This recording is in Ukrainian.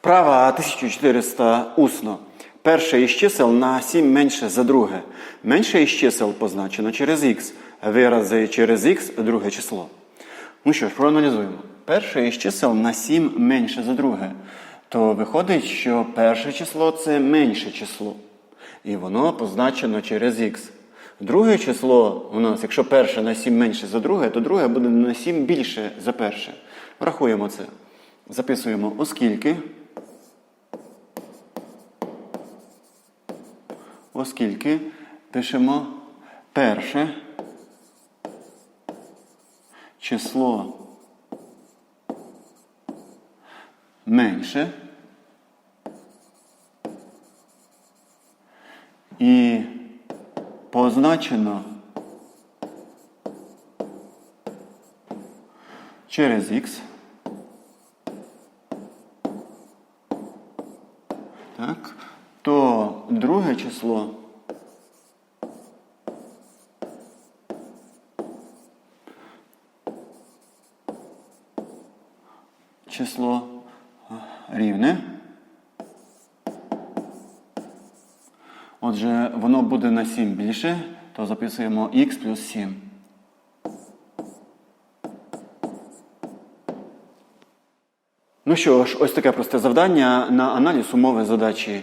Вправа 1400 усно. Перше із чисел на 7 менше за друге. Менше із чисел позначено через х. Вирази через х друге число. Ну що ж, проаналізуємо. Перше із чисел на 7 менше за друге. То виходить, що перше число це менше число. І воно позначено через х. Друге число у нас, якщо перше на 7 менше за друге, то друге буде на 7 більше за перше. Врахуємо це. Записуємо, оскільки. Оскільки пишемо перше число менше і позначено через х. Так, то друге число число рівне. Отже, воно буде на 7 більше, то записуємо х плюс 7. Ну що ж, ось таке просте завдання на аналіз умови задачі.